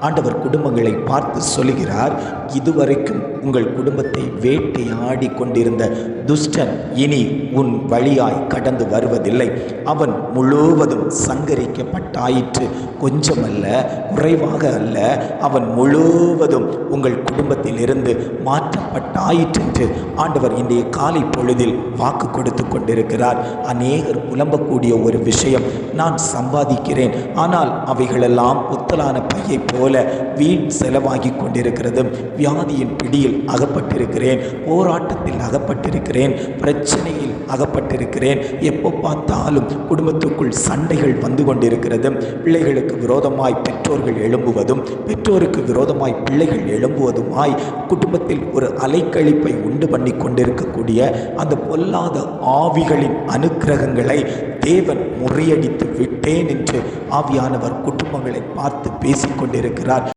ஆண்டவர் குடும்பங்களை பார்த்து சொல்லுகிறார் இதுவரைக்கும் உங்கள் குடும்பத்தை வேட்டையாடி கொண்டிருந்த துஷ்டன் இனி உன் வழியாய் கடந்து வருவதில்லை. அவன் முழுவதும் சங்கரிக்கப்பட்டாயிற்று. கொஞ்சமல்ல குறைவாக அல்ல. அவன் முழுவதும் உங்கள் குடும்பத்திலிருந்து மாற்றப்பட்டாயிற்று என்று ஆண்டவர் இன்றைய காலை பொழுதில் வாக்கு கொடுத்து கொண்டிருக்கிறார். அநேகர் புலம்பக்கூடிய ஒரு விஷயம். நான் சம்பாதிக்கிறேன். ஆனால் அவைகளெல்லாம் புத்தலான பையை போல் வீண் செலவாகி கொண்டிருக்கிறது வியாதியின் பிடியில் அகப்பட்டிருக்கிறேன் போராட்டத்தில் அகப்பட்டிருக்கிறேன் பிரச்சனையில் அகப்பட்டிருக்கிறேன். எப்போ பார்த்தாலும் குடும்பத்துக்குள் சண்டைகள் வந்து கொண்டிருக்கிறது பிள்ளைகளுக்கு விரோதமாய் பெற்றோர்கள் எழும்புவதும் பெற்றோருக்கு விரோதமாய் பிள்ளைகள் எழும்புவதுமாய் குடும்பத்தில் ஒரு அலைக்கழிப்பை உண்டு பண்ணி கொண்டிருக்கக்கூடிய அந்த பொல்லாத ஆவிகளின் அனுக்கிரகங்களை தேவன் முறியடித்து விட்டேன் என்று ஆவியானவர் குடும்பங்களை பார்த்து பேசிக் கொண்டிருக்கிறார்